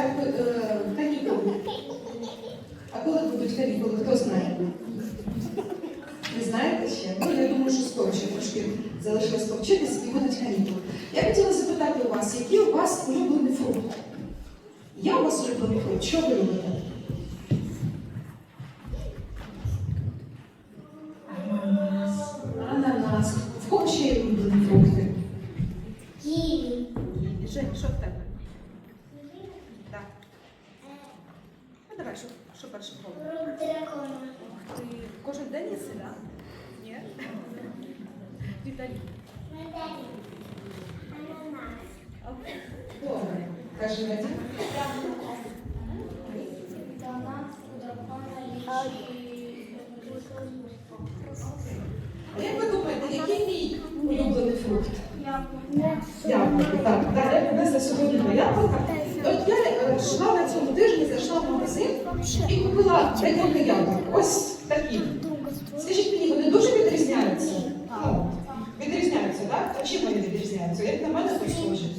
Е, е, а коли будуть канікули, хто знає? Ви знаєте ще? Ну, я думаю, що скоро ще трошки залишилось повчитися і будуть канікули. Я хотіла запитати вас, який у вас улюблений фрукт? Я у вас улюблений фрукт, що ви любите? Давай, що, що перше? Рук дракона. Ти кожен день їси, так? Ні? Віталій. Мандарин. Ананас. Добре. Кажи у дракона А як ви думаєте, який мій улюблений фрукт? Яблуко. Яблуко. Так, так, я принесла сьогодні яблука. От я е, йшла на цьому тижні, зайшла в магазин і купила декілька яблук. Ось такі. Скажіть мені, вони дуже відрізняються? Ну, відрізняються, так? А чим вони відрізняються? Як на мене, то схожі.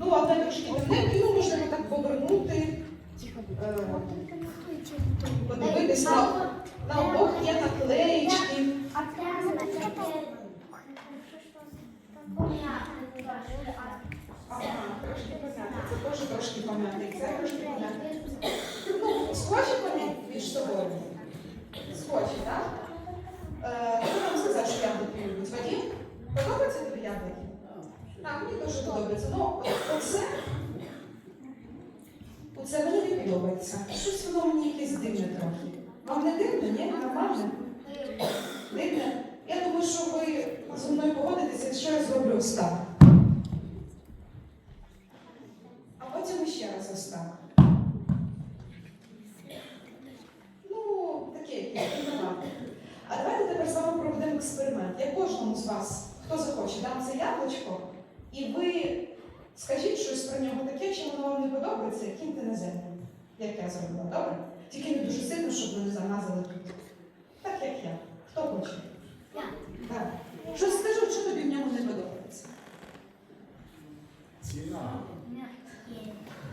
Ну, одне трошки темненьке, ну, можна так повернути, е, подивитись на, на обох є наклеїчки. А прямо на це Ага, трошки пом'яти. Це теж трошки пом'яти. І це трошки пом'яти. Ну, схожі вони між собою? Схожі, так? Е, Хто нам сказав, що яблуки любить? Вадим? Подобаються тобі яблуки? Так, мені дуже подобається. Ну, оце, оце мені не подобається. Щось воно мені якесь дивне трохи. Вам не дивне, ні? Нормально? Дивне? Я думаю, що ви зі мною погодитеся, якщо я зроблю ось. А потім ще раз ось. Ну, таке, нормально. А давайте тепер з вами проведемо експеримент. Я кожному з вас, хто захоче, дам це яблучко, і ви скажіть щось про нього таке, чи воно вам не подобається, і киньте на землю. Як я зробила, добре? Тільки не дуже сильно, щоб ви не замазали тут. Так як я. Хто хоче? Я. Так. Щось скажу, що тобі в ньому не подобається. Ціна.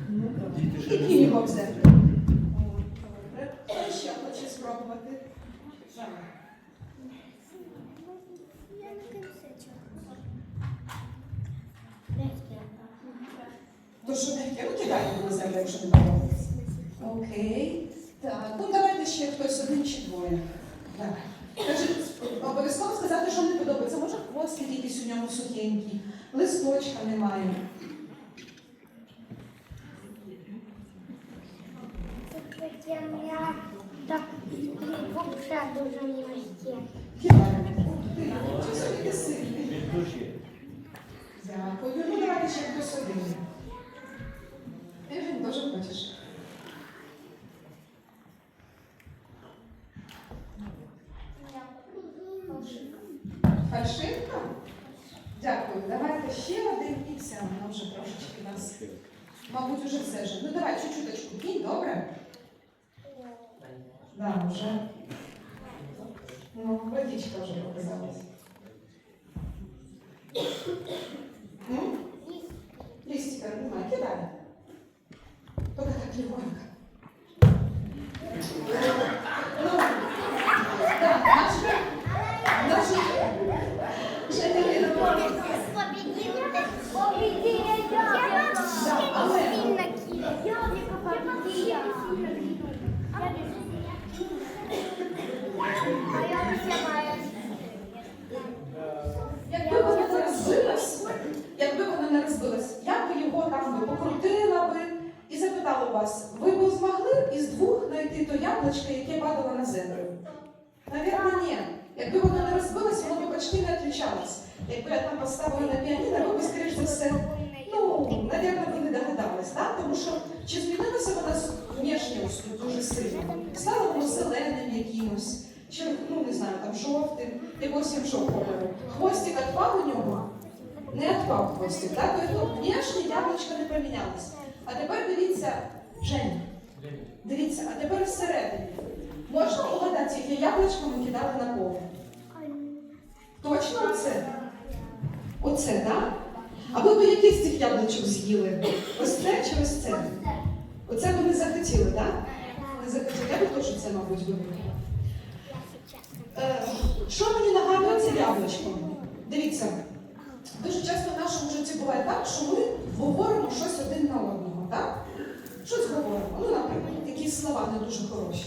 Ну, Діти ж І не кинь його в знають. землю. О, Добре. Хто ще хоче спробувати? Давай. То що не ну, кидай його на землю, якщо не подобається. Окей. Так, ну давайте ще хтось один чи двоє. Давай. Кажи, обов'язково сказати, що не подобається. Може хвостик якийсь у ньому сухенький, листочка немає. Так, вовша дуже милості. Кидаємо. Ти, чи собі ти сильний? Від душі. Дякую. Ну давайте ще хтось один. Ти вже теж хочеш. Фальшивка? Дякую. Давайте ще один і все. Воно вже трошечки нас. Мабуть, уже все ж. Ну давай чуть-чуточку кінь, добре? Да, вже. Ну, водичка вже показалась. М? Листика немає, кидай. Только так легонько. Ну, да, наш, наш, Женя Лена, Да, але- Якби вона не розбилась, якби вона не розбилась, я би його там би покрутила би і запитала вас, ви б змогли із двох знайти то яблучко, яке падало на землю? Навірно, ні. Якби воно не розбилось, воно б почти. Якби я там поставила на піаніно, ви б, скоріш за все, ну, навірно, ви не догадались, так? Тому що чи змінилося вона з внешністю дуже сильно? Стало воно зеленим якимось, чи, ну, не знаю, там жовтим, якогось іншого кольору. Хвостик відпав у нього? Не відпав хвостик, так? Тобто внешне яблучко не помінялось. А тепер дивіться, Жень, дивіться, а тепер всередині. Можна угадати, яке яблучко ми кидали на пол? Точно оце? Оце, так? А ви б яке з цих яблучок з'їли? Ось це чи ось це? Оце ви не захотіли, так? не захотів. Я би теж це, мабуть, вибрала. Е, Що мені нагадує це яблучко? Дивіться, дуже часто в нашому житті буває так, що ми говоримо щось один на одного, так? Щось говоримо. Ну, наприклад, якісь слова не дуже хороші.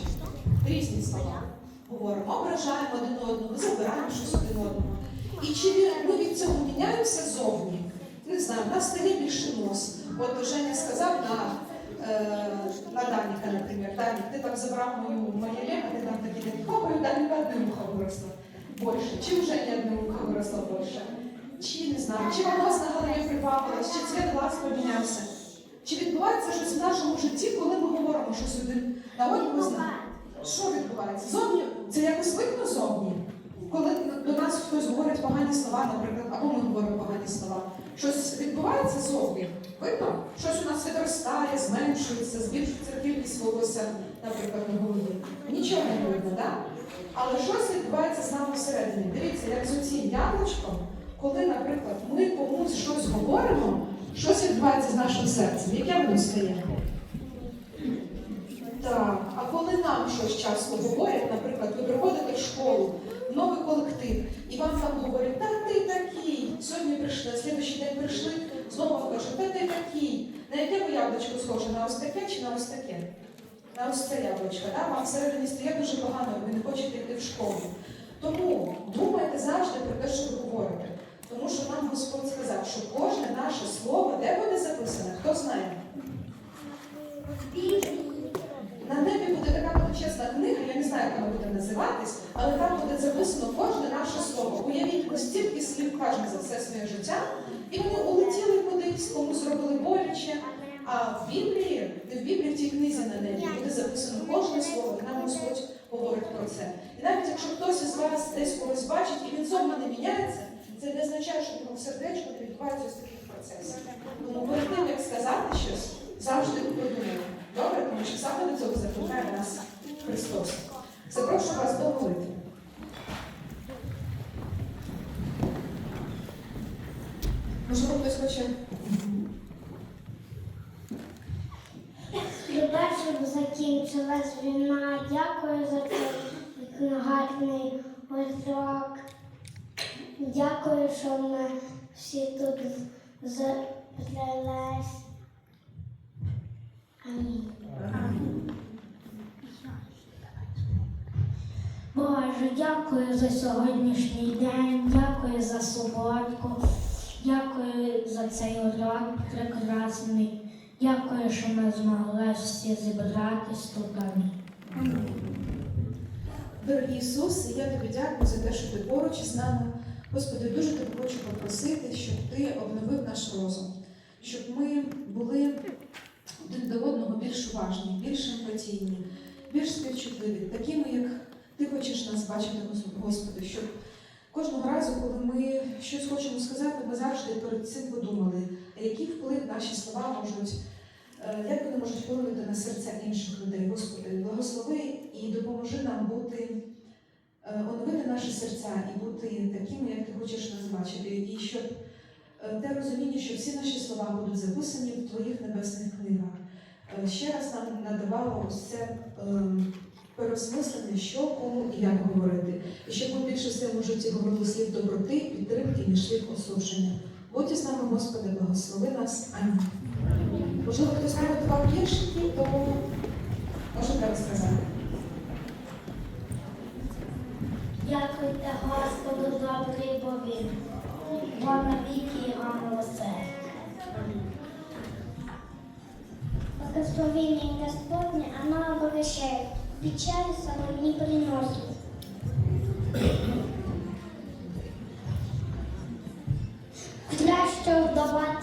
Різні слова. Говоримо, ображаємо один одного, забираємо щось один одного. І чи ми від цього міняємося зовні? Не знаю, в нас стає більше нос. От Женя сказав на, е, на Даніка, наприклад, Данік, ти там забрав мою моє ти там такі такі хопаю, Даніка одне ухо виросло більше. Чи вже не одне ухо виросло більше? Чи не знаю, чи волос на голові прибавилось, чи цвіт глаз помінявся? Чи відбувається щось в нашому житті, коли ми говоримо щось один на одному з нами? Що відбувається? Зовні це якось видно зовні. Коли до нас хтось говорить погані слова, наприклад, або ми говоримо погані слова, щось відбувається зовні. Видно? Щось у нас відростає, зменшується, збільшується кількість волосся, наприклад, на голові. Нічого не видно, так? Але щось відбувається з нами всередині. Дивіться, як з оцім яблучком, коли, наприклад, ми комусь щось говоримо, щось відбувається з нашим серцем. Яке воно стає? Так, а коли нам щось часто говорять, наприклад, ви приходите в школу, новий колектив, і вам там говорять, та ти такий, сьогодні прийшли, а слідуючий день прийшли, знову кажуть, та ти такий. На яке ви яблучко схоже? На ось таке чи на ось таке? На ось це яблучко, так? Вам всередині стає дуже погано, ви не хочете йти в школу. Тому думайте завжди про те, що ви говорите. Тому що нам Господь сказав, що кожне наше слово, де буде записане, хто знає? На небі величезна книга, я не знаю, як вона буде називатись, але там буде записано кожне наше слово. Уявіть, ми стільки слів кажемо за все своє життя, і вони улетіли кудись, кому зробили боляче. А в Біблії, не в Біблії, в тій книзі на небі буде записано кожне слово, і нам Господь говорить про це. І навіть якщо хтось із вас десь когось бачить, і він зовні не міняється, це не означає, що в його сердечко відбувається ось таких процесів. Тому перед тим, як сказати щось, завжди подумайте. Добре, тому що саме до цього закликає нас Христос. Запрошую вас до молитви. Можливо, хтось хоче. Любе, щоб закінчилась війна. Дякую за цей гарний урок. Дякую, що ми всі тут зрелись. Амінь. Боже, дякую за сьогоднішній день, дякую за суботку, дякую за цей урок прекрасний. Дякую, що ми змогли всі зібратись тут. Амінь. Дорогий Ісус, я тобі дякую за те, що ти поруч із нами. Господи, дуже тебе хочу попросити, щоб ти обновив наш розум, щоб ми були один до одного більш уважні, більш емпатійні, більш співчутливі, такими, як ти хочеш нас бачити, Господи, щоб кожного разу, коли ми щось хочемо сказати, ми завжди перед цим подумали, який вплив наші слова можуть, е, як вони можуть вплинути на серця інших людей. Господи, благослови і допоможи нам бути, е, оновити наші серця і бути такими, як ти хочеш нас бачити, і щоб е, те розуміння, що всі наші слова будуть записані в твоїх небесних книгах. Ще раз нам надавало ось це переосмислення, що кому і як говорити. І щоб ми більше в своєму житті говорили слів доброти, підтримки, ніж слів осудження. Будь із нами, Господи, благослови нас. Амінь. Можливо, хтось приготував віршики, тому може треба сказати. Дякуйте Господу добрий бо він, бо навіки його милосердя. Благословение Господне, оно обогащает, печали собой не приносит.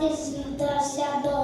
representa-se tá a.